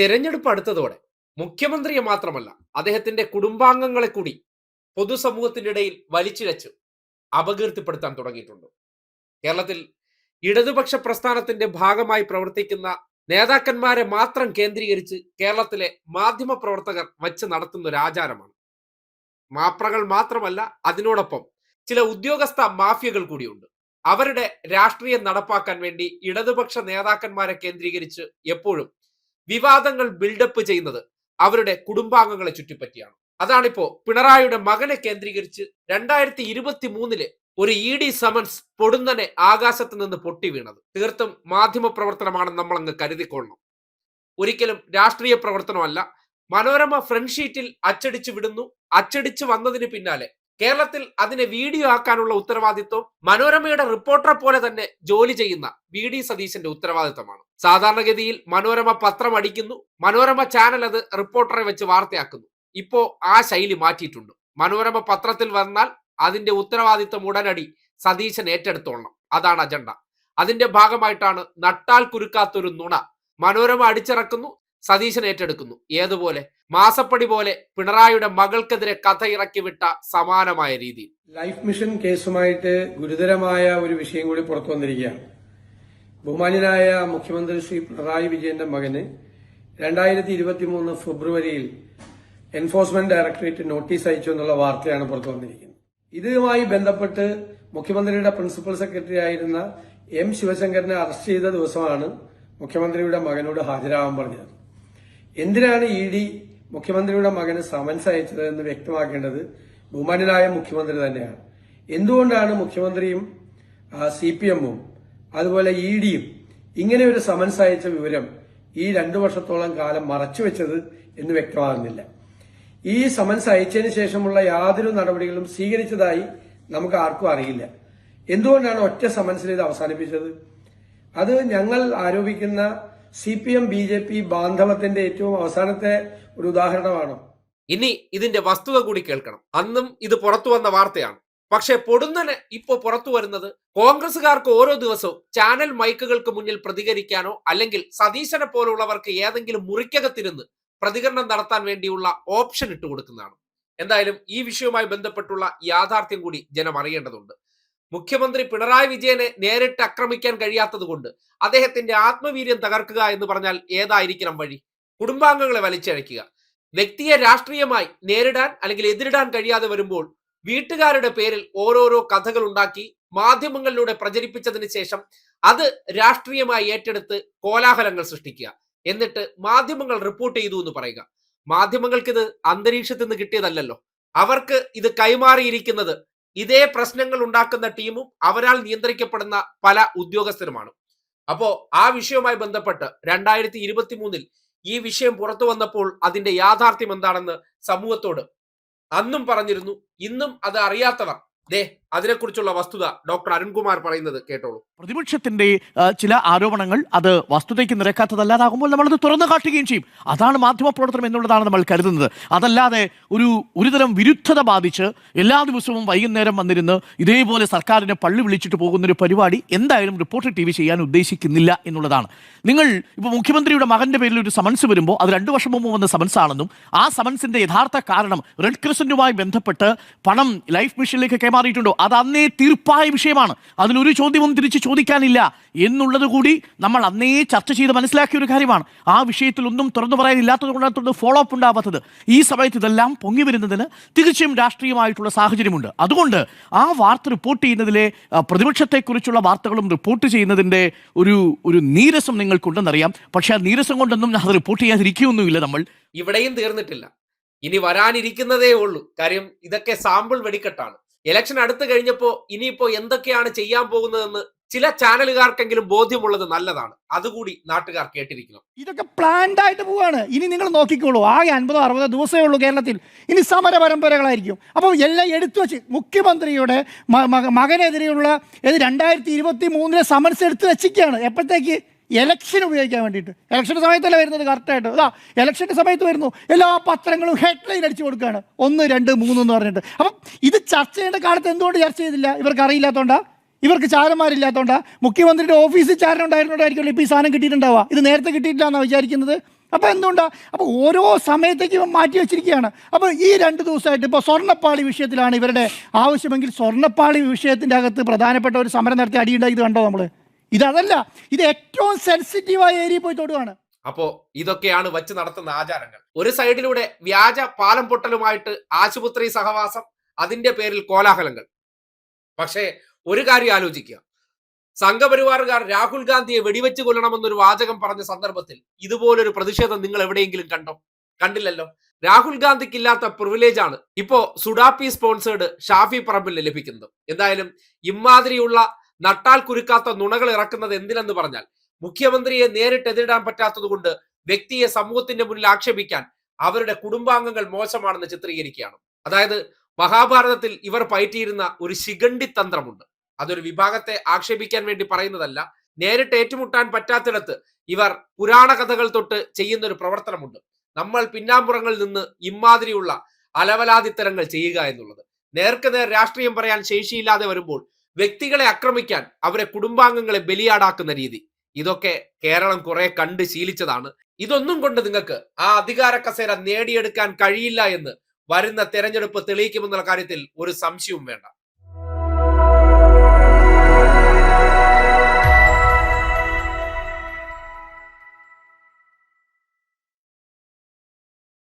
തിരഞ്ഞെടുപ്പ് അടുത്തതോടെ മുഖ്യമന്ത്രിയെ മാത്രമല്ല അദ്ദേഹത്തിന്റെ കുടുംബാംഗങ്ങളെ കൂടി പൊതുസമൂഹത്തിന്റെ ഇടയിൽ വലിച്ചിഴച്ച് അപകീർത്തിപ്പെടുത്താൻ തുടങ്ങിയിട്ടുണ്ട്. കേരളത്തിൽ ഇടതുപക്ഷ പ്രസ്ഥാനത്തിന്റെ ഭാഗമായി പ്രവർത്തിക്കുന്ന നേതാക്കന്മാരെ മാത്രം കേന്ദ്രീകരിച്ച് കേരളത്തിലെ മാധ്യമ പ്രവർത്തകർ വച്ച് നടത്തുന്ന ഒരു ആചാരമാണ്. മാപ്രകൾ മാത്രമല്ല അതിനോടൊപ്പം ചില ഉദ്യോഗസ്ഥ മാഫിയകൾ കൂടിയുണ്ട്. അവരുടെ രാഷ്ട്രീയം നടപ്പാക്കാൻ വേണ്ടി ഇടതുപക്ഷ നേതാക്കന്മാരെ കേന്ദ്രീകരിച്ച് എപ്പോഴും വിവാദങ്ങൾ ബിൽഡപ്പ് ചെയ്യുന്നത് അവരുടെ കുടുംബാംഗങ്ങളെ ചുറ്റിപ്പറ്റിയാണ്. അതാണിപ്പോ പിണറായിയുടെ മകനെ കേന്ദ്രീകരിച്ച് രണ്ടായിരത്തി ഇരുപത്തി മൂന്നിൽ ഒരു ഇ ഡി സമൻസ് പൊടുന്നനെ ആകാശത്ത് നിന്ന് പൊട്ടി വീണത്. തീർത്തും മാധ്യമ പ്രവർത്തനമാണ് നമ്മൾ അങ്ങ് കരുതിക്കൊള്ളണം. ഒരിക്കലും രാഷ്ട്രീയ പ്രവർത്തനമല്ല. മനോരമ ഫ്രണ്ട് ഷീറ്റിൽ അച്ചടിച്ചു വിടുന്നു. അച്ചടിച്ചു വന്നതിന് പിന്നാലെ കേരളത്തിൽ അതിനെ വീഡിയോ ആക്കാനുള്ള ഉത്തരവാദിത്വം മനോരമയുടെ റിപ്പോർട്ടറെ പോലെ തന്നെ ജോലി ചെയ്യുന്ന വി ഡി സതീശന്റെ ഉത്തരവാദിത്തമാണ് സാധാരണഗതിയിൽ മനോരമ പത്രം അടിക്കുന്നു മനോരമ ചാനൽ അത് റിപ്പോർട്ടറെ വെച്ച് വാർത്തയാക്കുന്നു. ഇപ്പോ ആ ശൈലി മാറ്റിയിട്ടുണ്ട്. മനോരമ പത്രത്തിൽ വന്നാൽ അതിന്റെ ഉത്തരവാദിത്വം ഉടനടി സതീശൻ ഏറ്റെടുത്തോളണം. അതാണ് അജണ്ട. അതിന്റെ ഭാഗമായിട്ടാണ് നട്ടാൽ കുരുക്കാത്തൊരു നുണ. മനോരമ അടിച്ചിറക്കുന്നു സതീശൻ ഏറ്റെടുക്കുന്നു. ഏതുപോലെ? മാസപ്പടി പോലെ പിണറായിയുടെ മകൾക്കെതിരെ കഥ ഇറക്കി വിട്ട സമാനമായ രീതി. ലൈഫ് മിഷൻ കേസുമായിട്ട് ഗുരുതരമായ ഒരു വിഷയം കൂടി പുറത്തു വന്നിരിക്കുകയാണ്. ബഹുമാന്യനായ മുഖ്യമന്ത്രി ശ്രീ പിണറായി വിജയന്റെ മകന് രണ്ടായിരത്തി ഇരുപത്തി മൂന്ന് ഫെബ്രുവരിയിൽ എൻഫോഴ്സ്മെന്റ് ഡയറക്ടറേറ്റ് നോട്ടീസ് അയച്ചു എന്നുള്ള വാർത്തയാണ് പുറത്തു വന്നിരിക്കുന്നത്. ഇതുമായി ബന്ധപ്പെട്ട് മുഖ്യമന്ത്രിയുടെ പ്രിൻസിപ്പൽ സെക്രട്ടറി ആയിരുന്ന എം ശിവശങ്കരനെ അറസ്റ്റ് ചെയ്ത ദിവസമാണ് മുഖ്യമന്ത്രിയുടെ മകനോട് ഹാജരാകാൻ പറഞ്ഞത്. എന്തിനാണ് ഇ ഡി മുഖ്യമന്ത്രിയുടെ മകന് സമൻസ് അയച്ചത് എന്ന് വ്യക്തമാക്കേണ്ടത് ബഹുമാന്യനായ മുഖ്യമന്ത്രി തന്നെയാണ്. എന്തുകൊണ്ടാണ് മുഖ്യമന്ത്രിയും സി പി എമ്മും അതുപോലെ ഇ ഡിയും ഇങ്ങനെ ഒരു സമൻസ് അയച്ച വിവരം ഈ രണ്ടു വർഷത്തോളം കാലം മറച്ചുവെച്ചത് എന്ന് വ്യക്തമാകുന്നില്ല. ഈ സമൻസ് അയച്ചതിന് ശേഷമുള്ള യാതൊരു നടപടികളും സ്വീകരിച്ചതായി നമുക്ക് ആർക്കും അറിയില്ല. എന്തുകൊണ്ടാണ് ഒറ്റ സമൻസിൽ ഇത് അവസാനിപ്പിച്ചത്? അത് ഞങ്ങൾ ആരോപിക്കുന്ന C P M B J P ബാന്ധവത്തിന്റെ ഏറ്റവും അവസാനത്തെ ഒരു ഉദാഹരണമാണ്. ഇനി ഇതിന്റെ വസ്തുത കൂടി കേൾക്കണം. അന്നും ഇത് പുറത്തു വന്ന വാർത്തയാണ്. പക്ഷെ പൊടുന്നനെ ഇപ്പോ പുറത്തു വരുന്നത് കോൺഗ്രസുകാർക്ക് ഓരോ ദിവസവും ചാനൽ മൈക്കുകൾക്ക് മുന്നിൽ പ്രതികരിക്കാനോ അല്ലെങ്കിൽ സതീശനെ പോലുള്ളവർക്ക് ഏതെങ്കിലും മുറിക്കകത്തിരുന്ന് പ്രതികരണം നടത്താൻ വേണ്ടിയുള്ള ഓപ്ഷൻ ഇട്ട് കൊടുക്കുന്നതാണ് എന്തായാലും ഈ വിഷയവുമായി ബന്ധപ്പെട്ടുള്ള യാഥാർത്ഥ്യം കൂടി ജനം അറിയേണ്ടതുണ്ട്. മുഖ്യമന്ത്രി പിണറായി വിജയനെ നേരിട്ട് ആക്രമിക്കാൻ കഴിയാത്തത് കൊണ്ട് അദ്ദേഹത്തിന്റെ ആത്മവീര്യം തകർക്കുക എന്ന് പറഞ്ഞാൽ ഏതായിരിക്കണം വഴി? കുടുംബാംഗങ്ങളെ വലിച്ചഴയ്ക്കുക. വ്യക്തിയെ രാഷ്ട്രീയമായി നേരിടാൻ അല്ലെങ്കിൽ എതിരിടാൻ കഴിയാതെ വരുമ്പോൾ വീട്ടുകാരുടെ പേരിൽ ഓരോരോ കഥകൾ ഉണ്ടാക്കി മാധ്യമങ്ങളിലൂടെ പ്രചരിപ്പിച്ചതിന് ശേഷം അത് രാഷ്ട്രീയമായി ഏറ്റെടുത്ത് കോലാഹലങ്ങൾ സൃഷ്ടിക്കുക. എന്നിട്ട് മാധ്യമങ്ങൾ റിപ്പോർട്ട് ചെയ്തു എന്ന് പറയുക. മാധ്യമങ്ങൾക്ക് ഇത് അന്തരീക്ഷത്തിൽ നിന്ന് കിട്ടിയതല്ലല്ലോ. അവർക്ക് ഇത് കൈമാറിയിരിക്കുന്നത് ഇതേ പ്രശ്നങ്ങൾ ഉണ്ടാക്കുന്ന ടീമും അവരാൽ നിയന്ത്രിക്കപ്പെടുന്ന പല ഉദ്യോഗസ്ഥരുമാണ്. അപ്പോ ആ വിഷയവുമായി ബന്ധപ്പെട്ട് രണ്ടായിരത്തി ഇരുപത്തി മൂന്നിൽ ഈ വിഷയം പുറത്തു വന്നപ്പോൾ അതിന്റെ യാഥാർത്ഥ്യം എന്താണെന്ന് സമൂഹത്തോട് അന്നും പറഞ്ഞിരുന്നു. ഇന്നും അത് അറിയാത്തവർ ദേ അതിനെക്കുറിച്ചുള്ള വസ്തുത ഡോക്ടർ അരുൺകുമാർ പറയുന്നത് കേട്ടോളൂ. പ്രതിപക്ഷത്തിന്റെ ചില ആരോപണങ്ങൾ അത് വസ്തുതയ്ക്ക് നിരക്കാത്തതല്ലാതാകുമ്പോൾ നമ്മളത് തുറന്നു കാട്ടുകയും ചെയ്യും. അതാണ് മാധ്യമപ്രവർത്തനം എന്നുള്ളതാണ് നമ്മൾ കരുതുന്നത്. അതല്ലാതെ ഒരു ഒരുതരം വിരുദ്ധത ബാധിച്ച് എല്ലാ ദിവസവും വൈകുന്നേരം വന്നിരുന്ന് ഇതേപോലെ സർക്കാരിനെ പള്ളി വിളിച്ചിട്ട് പോകുന്ന ഒരു പരിപാടി എന്തായാലും റിപ്പോർട്ട് ടി ചെയ്യാൻ ഉദ്ദേശിക്കുന്നില്ല എന്നുള്ളതാണ്. നിങ്ങൾ ഇപ്പോൾ മുഖ്യമന്ത്രിയുടെ മകന്റെ പേരിൽ ഒരു സമൻസ് വരുമ്പോൾ അത് രണ്ടു വർഷം മുമ്പ് വന്ന സമൻസ് ആണെന്നും ആ സമൻസിന്റെ യഥാർത്ഥ കാരണം റെഡ് ക്രിസന്റുമായി ബന്ധപ്പെട്ട് പണം ലൈഫ് മിഷനിലേക്ക് കൈമാറിയിട്ടുണ്ടോ? അത് അന്നേ തീർപ്പായ വിഷയമാണ്. അതിലൊരു ചോദ്യവും തിരിച്ച് ചോദിക്കാനില്ല. എന്നുള്ളത് കൂടി നമ്മൾ അന്നേ ചർച്ച ചെയ്ത് മനസ്സിലാക്കിയ ഒരു കാര്യമാണ്. ആ വിഷയത്തിൽ ഒന്നും തുറന്നു പറയാനില്ലാത്തത് കൊണ്ടാണ് ഫോളോ അപ്പ് ഉണ്ടാവാത്തത്. ഈ സമയത്ത് ഇതെല്ലാം പൊങ്ങി വരുന്നതിന് തീർച്ചയായും രാഷ്ട്രീയമായിട്ടുള്ള സാഹചര്യമുണ്ട്. അതുകൊണ്ട് ആ വാർത്ത റിപ്പോർട്ട് ചെയ്യുന്നതിലെ പ്രതിപക്ഷത്തെക്കുറിച്ചുള്ള വാർത്തകളും റിപ്പോർട്ട് ചെയ്യുന്നതിന്റെ ഒരു ഒരു നീരസം നിങ്ങൾക്കുണ്ടെന്നറിയാം. പക്ഷേ ആ നീരസം കൊണ്ടൊന്നും അത് റിപ്പോർട്ട് ചെയ്യാതിരിക്കുകയൊന്നുമില്ല നമ്മൾ. ഇവിടെയും തീർന്നിട്ടില്ല. ഇനി വരാനിരിക്കുന്നതേ ഉള്ളൂ. കാര്യം ഇതൊക്കെ സാമ്പിൾ വെടിക്കെട്ടാണ്. ഇലക്ഷൻ അടുത്ത് കഴിഞ്ഞപ്പോ ഇനിയിപ്പോ എന്തൊക്കെയാണ് ചെയ്യാൻ പോകുന്നതെന്ന് ചില ചാനലുകാർക്കെങ്കിലും ബോധ്യമുള്ളത് നല്ലതാണ്. അതുകൂടി നാട്ടുകാർ കേട്ടിരിക്കണം. ഇതൊക്കെ പ്ലാൻഡ് ആയിട്ട് പോവാണ്. ഇനി നിങ്ങൾ നോക്കിക്കോളൂ. ആകെ അൻപതോ അറുപതോ ദിവസമേ ഉള്ളൂ കേരളത്തിൽ. ഇനി സമര പരമ്പരകളായിരിക്കും അപ്പോൾ എല്ലാം എടുത്തു വെച്ച് മുഖ്യമന്ത്രിയുടെ മകനെതിരെയുള്ള ഇത് രണ്ടായിരത്തി ഇരുപത്തി മൂന്നിലെ സമൻസ് എടുത്തു വെച്ചിരിക്കുകയാണ്. എപ്പോഴത്തേക്ക്? ഇലക്ഷൻ ഉപയോഗിക്കാൻ വേണ്ടിയിട്ട്. ഇലക്ഷന്റെ സമയത്തല്ല വരുന്നത്? കറക്റ്റായിട്ട് അതാ ഇലക്ഷന്റെ സമയത്ത് വരുന്നു. എല്ലാ പത്രങ്ങളും ഹെഡ്ലൈൻ അടിച്ചു കൊടുക്കുകയാണ് ഒന്ന് രണ്ട് മൂന്ന് എന്ന് പറഞ്ഞിട്ട്. അപ്പം ഇത് ചർച്ച ചെയ്യേണ്ട കാലത്ത് എന്തുകൊണ്ട് ചർച്ച ചെയ്തില്ല? ഇവർക്ക് അറിയില്ലാത്തതുകൊണ്ടാ ഇവർക്ക് ചാരന്മാരില്ലാത്തതുകൊണ്ടാ മുഖ്യമന്ത്രിയുടെ ഓഫീസിൽ ചാരൻ ഉണ്ടായിരുന്നോണ്ടായിരിക്കുമല്ലോ ഇപ്പോൾ ഈ സാധനം കിട്ടിയിട്ടുണ്ടാവുക. ഇത് നേരത്തെ കിട്ടിയിട്ടില്ല എന്നാണ് വിചാരിക്കുന്നത്. അപ്പോൾ എന്തുകൊണ്ടാണ് അപ്പോൾ ഓരോ സമയത്തേക്ക് ഇവൻ മാറ്റി വെച്ചിരിക്കുകയാണ്. അപ്പോൾ ഈ രണ്ട് ദിവസമായിട്ട് ഇപ്പോൾ സ്വർണപ്പാളി വിഷയത്തിലാണ് ഇവരുടെ ആവശ്യമെങ്കിൽ സ്വർണപ്പാളി വിഷയത്തിന്റെ അകത്ത് പ്രധാനപ്പെട്ട ഒരു സമരം നടത്തി അടിയുണ്ടായി ഇത് കണ്ടോ നമ്മൾ ഇതല്ല ഇത് ഏറ്റവും സെൻസിറ്റീവായ ഏരിയ പോയി തൊടുകയാണ് അപ്പോ ഇതൊക്കെയാണ് വച്ച് നടത്തുന്ന ആചാരങ്ങൾ. ഒരു സൈഡിലൂടെ വ്യാജ പാലം പൊട്ടലുമായിട്ട് ആശുപത്രി സഹവാസം അതിന്റെ പേരിൽ കോലാഹലങ്ങൾ. പക്ഷേ ഒരു കാര്യം ആലോചിക്കുക. സംഘപരിവാറുകാർ രാഹുൽ ഗാന്ധിയെ വെടിവെച്ച് കൊല്ലണമെന്നൊരു വാചകം പറഞ്ഞ സന്ദർഭത്തിൽ ഇതുപോലൊരു പ്രതിഷേധം നിങ്ങൾ എവിടെയെങ്കിലും കണ്ടോ? കണ്ടില്ലല്ലോ? രാഹുൽ ഗാന്ധിക്ക് ഇല്ലാത്ത പ്രിവിലേജ് ആണ്. ഇപ്പോ സുഡാപ്പി സ്പോൺസേഡ് ഷാഫി പറമ്പിൽ ലഭിക്കുന്നത്. എന്തായാലും ഇമാതിരിയുള്ള നട്ടാൽ കുരുക്കാത്ത നുണകൾ ഇറക്കുന്നത് എന്തിനെന്ന് പറഞ്ഞാൽ മുഖ്യമന്ത്രിയെ നേരിട്ട് എതിരിടാൻ പറ്റാത്തതുകൊണ്ട് വ്യക്തിയെ സമൂഹത്തിന്റെ മുന്നിൽ ആക്ഷേപിക്കാൻ അവരുടെ കുടുംബാംഗങ്ങൾ മോശമാണെന്ന് ചിത്രീകരിക്കുകയാണ്. അതായത് മഹാഭാരതത്തിൽ ഇവർ പയറ്റിയിരുന്ന ഒരു ശിഖണ്ഡി തന്ത്രമുണ്ട്. അതൊരു വിഭാഗത്തെ ആക്ഷേപിക്കാൻ വേണ്ടി പറയുന്നതല്ല നേരിട്ട് ഏറ്റുമുട്ടാൻ പറ്റാത്തിടത്ത് ഇവർ പുരാണ കഥകൾ തൊട്ട് ചെയ്യുന്ന ഒരു പ്രവർത്തനമുണ്ട്. നമ്മൾ പിന്നാമ്പുറങ്ങളിൽ നിന്ന് ഇമാതിരിയുള്ള അലവലാതിത്തരങ്ങൾ ചെയ്യുക എന്നുള്ളത്. നേർക്ക് നേർ രാഷ്ട്രീയം പറയാൻ ശേഷിയില്ലാതെ വരുമ്പോൾ വ്യക്തികളെ ആക്രമിക്കാൻ അവരെ കുടുംബാംഗങ്ങളെ ബലിയാടാക്കുന്ന രീതി. ഇതൊക്കെ കേരളം കുറെ കണ്ട് ശീലിച്ചതാണ്. ഇതൊന്നും കൊണ്ട് നിങ്ങൾക്ക് ആ അധികാര കസേര നേടിയെടുക്കാൻ കഴിയില്ല എന്ന് വരുന്ന തെരഞ്ഞെടുപ്പ് തെളിയിക്കുമെന്നുള്ള കാര്യത്തിൽ ഒരു സംശയവും വേണ്ട.